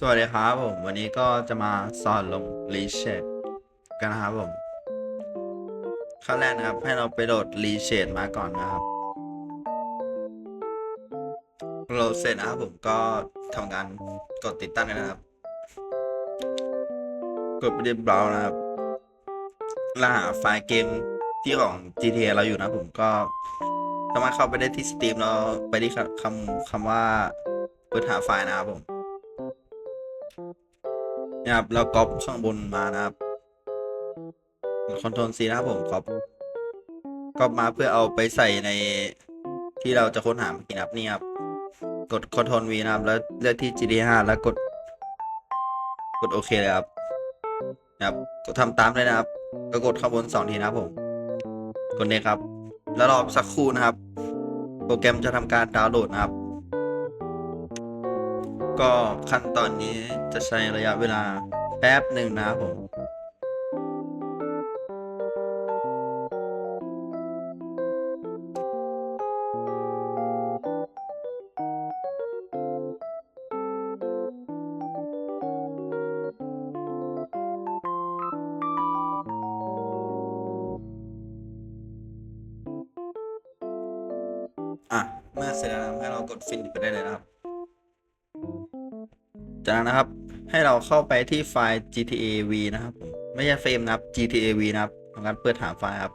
สวัสดีครับผม วันนี้ก็จะมาสอนลงรีเชดกันนะครับผม ขั้นแรกนะครับ ให้เราไปโหลดรีเชดมาก่อนนะครับ โหลดเสร็จนะครับผมก็ทำการกดติดตั้งนะครับ กดไปที่เบราว์นะครับแล้วหาไฟล์เกมที่ของ GTA เราอยู่นะผมก็สามารถเข้าไปได้ที่ Steam แล้วไปที่คำคำว่าเปิดหาไฟล์นะครับผม นี่ยครับเราก๊อปข้างบนมานะครับคอนโทรลซีนะครับผมก๊อปก๊อปมาเพื่อเอาไปใส่ในที่เราจะค้นหาเมื่อกี้นะครับนี่ครับ กดคอนโทรล V นะครับ แล้วเลือกที่ GD5 แล้วกด กดโอเคเลยครับนะครับกดทำตามเลยนะครับ ก็กดข้างบนสองทีนะครับผม กดเนี้ครับ แล้วรอสักครู่นะครับ โปรแกรมจะทำการดาวน์โหลดนะครับ ก็ขั้นตอนนี้จะใช้ระยะเวลาแป๊บหนึ่งนะผมอะเมื่อเสร็จแล้วให้เรากดฟินไปได้เลยนะครับ จากนั้นนะครับ ให้เราเข้าไปที่ไฟล์ GTA V นะครับผมไม่ใช่เฟรมนะครับ GTA V นะครับทำการเปิดหาไฟล์ครับ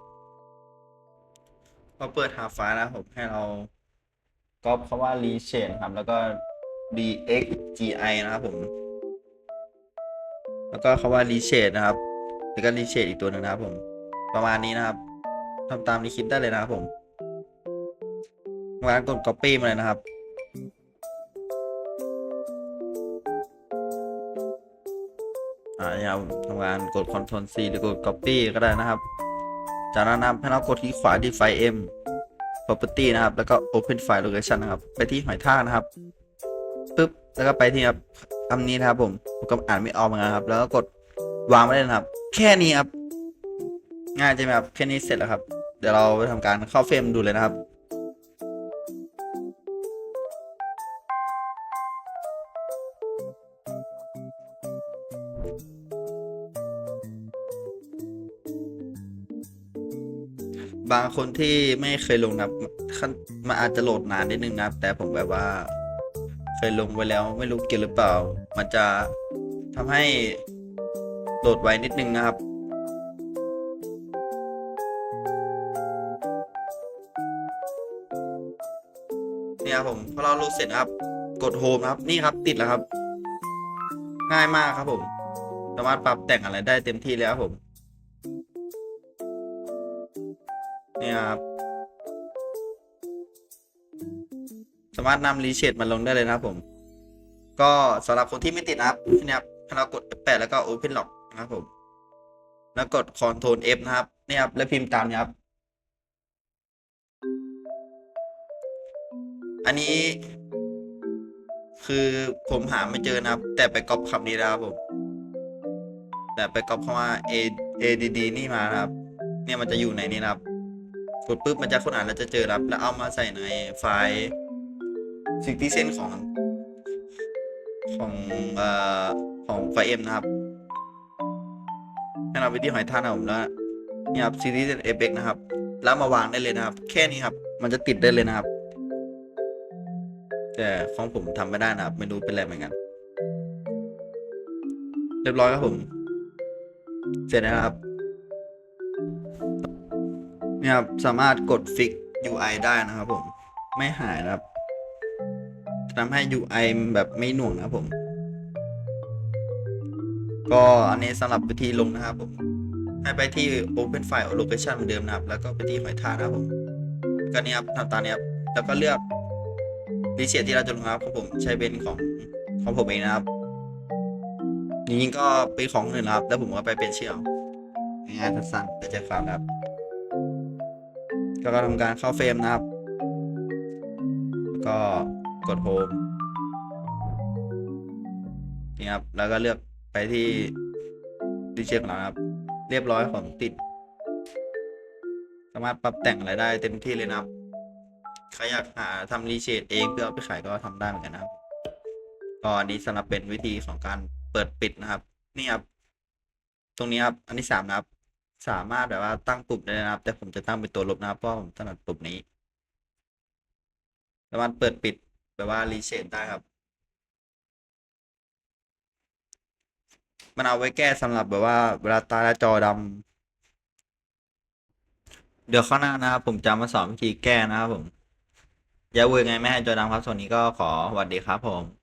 พอเปิดหาไฟล์นะผมให้เราก๊อปคำว่า rechain ครับ แล้วก็ dxgi นะครับผม แล้วก็คำว่า rechain นะครับ แล้วก็ rechain อีกตัวหนึงนะครับผม ประมาณนี้นะครับทำตามในคลิปได้เลยนะครับผมทำการกด copy มาเลยนะครับ อ่าเนี่ยครับทำงานกด Ctrl C หรือกด Copy ก็ได้นะครับ จากนั้นนะครับให้เรากดที่ขวาที่ไฟล์ M Property นะครับ แล้วก็ Open File Location นะครับ ไปที่หอยทากนะครับปึ๊บแล้วก็ไปที่ครับคำนี้นะครับผมผมก็อ่านไม่ออกเหมือนกันครับ แล้วก็กดวางไว้เลยนะครับ แค่นี้ครับง่ายใช่ไหมครับแค่นี้เสร็จแล้วครับ เดี๋ยวเราไปทำการเข้าเฟรมดูเลยนะครับ บางคนที่ไม่เคยลงนับขั้นมันอาจจะโหลดนานนิดนึงนับแต่ผมแบบว่า เคยลงไว้แล้วไม่รู้เกี่ยวหรือเปล่า มันจะทำให้โหลดไวนิดนึงนะครับ เนี่ยครับผมพอเราโหลดเสร็จครับ กดโฮมครับ นี่ครับติดแล้วครับ ง่ายมากครับผม สามารถปรับแต่งอะไรได้เต็มที่เลยครับผม เนี่ยครับ สามารถนำรีเชดมาลงได้เลยนะครับผม ก็สำหรับคนที่ไม่ติดนะครับเนี่ยครับเรากด F8 แล้วก็ Open Lock นะครับผม แล้วกด Ctrl F นะครับ เนี่ยครับ แล้วพิมพ์ตามนี้ครับ อันนี้คือผมหาไม่เจอนะครับ แต่ไปก๊อปคำนี้แล้วครับผม แต่ไปก๊อปคำว่า A ADD นี่มานะครับ เนี่ยมันจะอยู่ในนี้นะครับ กดปุ๊บมันจะค้นอ่านแล้วจะเจอครับ แล้วเอามาใส่ในไฟล์ซิตี้เซนของ ของเอ่อของไฟเอ็มนะครับให้เราไปที่หอยทากนะผมแล้วนี่ครับซิตี้เซนเอฟเอ็กนะครับ แล้วมาวางได้เลยนะครับ แค่นี้ครับ มันจะติดได้เลยนะครับ แต่ของผมทำไม่ได้นะครับ ไม่รู้เป็นอะไรเหมือนกัน เรียบร้อยครับผม เสร็จแล้วนะครับ เนี่ยครับสามารถกดฟิก UI ได้นะครับผม ไม่หายนะครับทำให้ UI แบบไม่หน่วงนะครับผม ก็อันนี้สำหรับวิธีลงนะครับผม ให้ไปที่ Open File Location เหมือนเดิมนะครับ แล้วก็ไปที่หอยทากนะครับผมก็นี่ครับทำตามนี้ครับแล้วก็เลือกรีเชดที่เราจะลงนะครับของผมใช้เป็นของของผมเองนะครับจริงๆก็เป็นของอื่นนะครับ แล้วผมก็ไปเป็นเชี่ยวง่ายๆสั้นๆแต่ใจความครับ ก็ทำการเข้าเฟรมนะครับก็กดโฮมนี่ครับ แล้วก็เลือกไปที่ดีเจของเราครับ เรียบร้อยของติด สามารถปรับแต่งอะไรได้เต็มที่เลยนะครับ ใครอยากหาทำรีเชดเองเพื่อเอาไปขายก็ทำได้เหมือนกันนะครับ ก็อันนี้สำหรับเป็นวิธีของการเปิดปิดนะครับ นี่ครับ ตรงนี้ครับ อันที่สามนะครับ สามารถแบบว่าตั้งปุ่มได้นะครับ แต่ผมจะตั้งเป็นตัวลบนะครับเพราะผมถนัดปุ่มนี้สามารถเปิดปิดแบบว่ารีเชนได้ครับ มันเอาไว้แก้สำหรับแบบว่าเวลาตาและจอดำเดี๋ยวข้างหน้านะครับผมจะมาสอนวิธีแก้นะครับผมอย่าเวอร์ไงไม่ให้จอดำครับส่วนนี้ก็ขอสวัสดีครับผม